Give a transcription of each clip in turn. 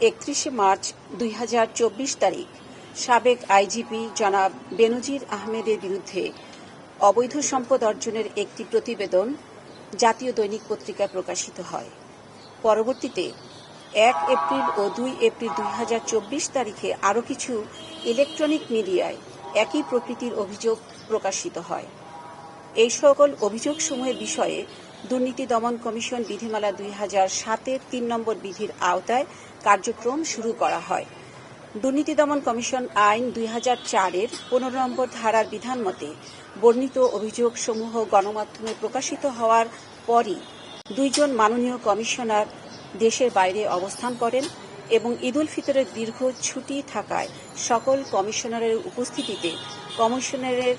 একত্রিশে মার্চ দুই হাজার চব্বিশ তারিখ। সাবেক আইজিপি জনাব বেনজির আহমেদের বিরুদ্ধে অবৈধ সম্পদ অর্জনের একটি প্রতিবেদন জাতীয় দৈনিক পত্রিকায় প্রকাশিত হয়। পরবর্তীতে এক এপ্রিল ও দুই এপ্রিল দুই হাজার চব্বিশ তারিখে আরও কিছু ইলেকট্রনিক মিডিয়ায় একই প্রকৃতির অভিযোগ প্রকাশিত হয়। এই সকল অভিযোগসমূহের বিষয়ে দুর্নীতি দমন কমিশন বিধিমালা দুই হাজার সাতের তিন নম্বর বিধির আওতায় কার্যক্রম শুরু করা হয়। দুর্নীতি দমন কমিশন আইন দুই হাজার চারের পনেরো নম্বর ধারার বিধান মতে, বর্ণিত অভিযোগসমূহ গণমাধ্যমে প্রকাশিত হওয়ার পরই দুইজন মাননীয় কমিশনার দেশের বাইরে অবস্থান করেন এবং ঈদুল ফিতরের দীর্ঘ ছুটি থাকায় সকল কমিশনারের উপস্থিতিতে কমিশনারের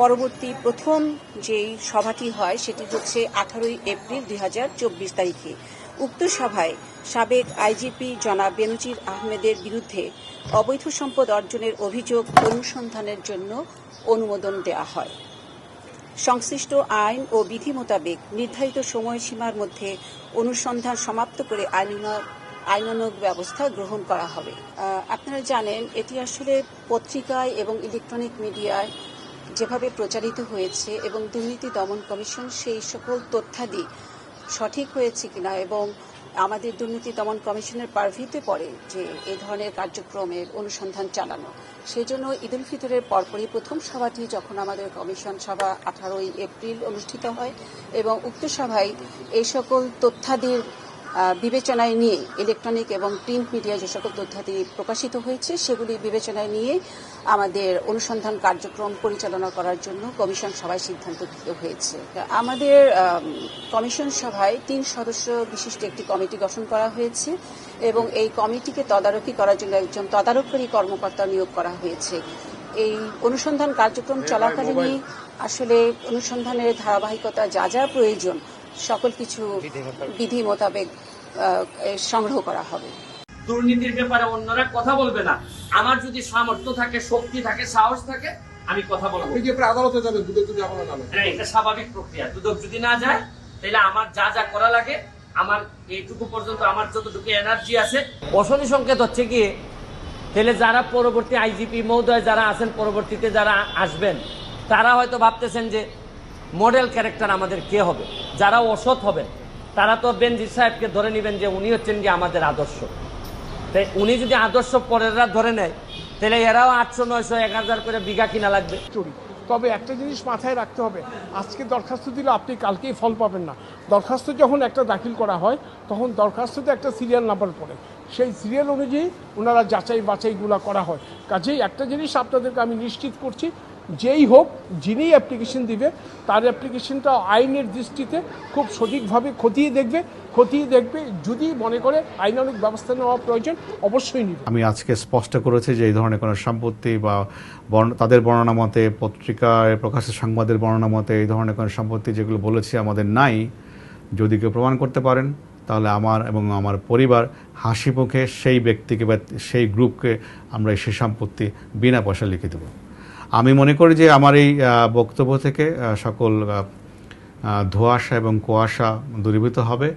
পরবর্তী প্রথম যেই সভাটি হয় সেটি হচ্ছে আঠারোই এপ্রিল দুই হাজার চব্বিশ তারিখে। উক্ত সভায় সাবেক আইজিপি জনাব বেনজির আহমেদের বিরুদ্ধে অবৈধ সম্পদ অর্জনের অভিযোগ অনুসন্ধানের জন্য অনুমোদন দেওয়া হয়। সংশ্লিষ্ট আইন ও বিধি মোতাবেক নির্ধারিত সময়সীমার মধ্যে অনুসন্ধান সমাপ্ত করে আইনানুগ ব্যবস্থা গ্রহণ করা হবে। আপনারা জানেন, এটি আসলে পত্রিকায় এবং ইলেকট্রনিক মিডিয়ায় যেভাবে প্রচারিত হয়েছে এবং দুর্নীতি দমন কমিশন, সেই সকল তথ্যাদি সঠিক হয়েছে কিনা এবং আমাদের দুর্নীতি দমন কমিশনের পারভিতে পড়ে যে এই ধরনের কার্যক্রমের অনুসন্ধান চালানো। সেই জন্য ঈদুল ফিতরের পরপরই প্রথম সভাটি যখন আমাদের কমিশন সভা আঠারোই এপ্রিল অনুষ্ঠিত হয় এবং উক্ত সভায় এই সকল তথ্যাদির বিবেচনায় নিয়ে ইলেকট্রনিক এবং প্রিন্ট মিডিয়া যে সকল তথ্যাদি প্রকাশিত হয়েছে সেগুলি বিবেচনায় নিয়ে আমাদের অনুসন্ধান কার্যক্রম পরিচালনা করার জন্য কমিশন সভায় সিদ্ধান্ত হয়েছে। আমাদের কমিশন সভায় তিন সদস্য বিশিষ্ট একটি কমিটি গঠন করা হয়েছে এবং এই কমিটিকে তদারকি করার জন্য একজন তদারককারী কর্মকর্তা নিয়োগ করা হয়েছে। এই অনুসন্ধান কার্যক্রম চলাকালীনই আসলে অনুসন্ধানের ধারাবাহিকতা যা যা প্রয়োজন সকল কিছু বিধি মোতাবেক আহ, সংগ্রহ করা হবে। দুর্নীতির ব্যাপারে অন্যরা কথা বলবে না। আমার যদি সামর্থ্য থাকে শক্তি থাকে সাহস থাকে আমি কথা বলব। আপনি কি আদালতে যাবেন দুদক যদি হ্যাঁ, এটা স্বাভাবিক প্রক্রিয়া। দুদক যদি না যায় তাহলে আমার যা যা করা লাগে আমার এইটুকু পর্যন্ত আমার যতটুকু এনার্জি আছে। অশনি সংকেত হচ্ছে কি তাহলে যারা পরবর্তী আইজিপি মহোদয় যারা আছেন পরবর্তীতে যারা আসবেন তারা হয়তো ভাবতেছেন যে মডেল ক্যারেক্টার আমাদের কে হবে? যারা অসৎ হবেন, তারা তো বেনজির সাহেবকে ধরে নেবেন যে উনি হচ্ছেন যে আমাদের আদর্শ। তাই উনি যদি আদর্শ পরেররা ধরে নেয়, তাহলে এরাও আটশো, নয়শো, এক হাজার করে বিঘা কিনা লাগবে। চুরি। তবে একটা জিনিস মাথায় রাখতে হবে, আজকে দরখাস্ত দিলে আপনি কালকেই ফল পাবেন না। দরখাস্ত যখন একটা দাখিল করা হয়, তখন দরখাস্ততে একটা সিরিয়াল নাম্বার পড়ে। সেই সিরিয়াল অনুযায়ী ওনারা যাচাই বাছাইগুলো করা হয়। কাজেই একটা জিনিস আপনাদেরকে আমি নিশ্চিত করছি যেই হোক যিনি অ্যাপ্লিকেশন দিবে, তার অ্যাপ্লিকেশনটা আইনের দৃষ্টিতে খুব সঠিকভাবে খতিয়ে দেখবে খতিয়ে দেখবে, যদি মনে করে আইনানুগ ব্যবস্থা নেওয়া প্রয়োজন, অবশ্যই নেবে। আমি আজকে স্পষ্ট করেছি যে এই ধরনের কোনো সম্পত্তি বা তাদের বর্ণনা মতে পত্রিকায় প্রকাশের সংবাদের বর্ণনা মতে এই ধরনের কোনো সম্পত্তি যেগুলো বলেছি আমাদের নাই, যদি কেউ প্রমাণ করতে পারেন, তাহলে আমার এবং আমার পরিবার হাসি মুখে সেই ব্যক্তিকে বা সেই গ্রুপকে আমরা সেই সম্পত্তি বিনা পয়সা লিখে দেবো। আমি মনে করি যে আমার এই বক্তব্য থেকে সকল ধোঁয়াশা এবং কুয়াশা দূরীভূত হবে।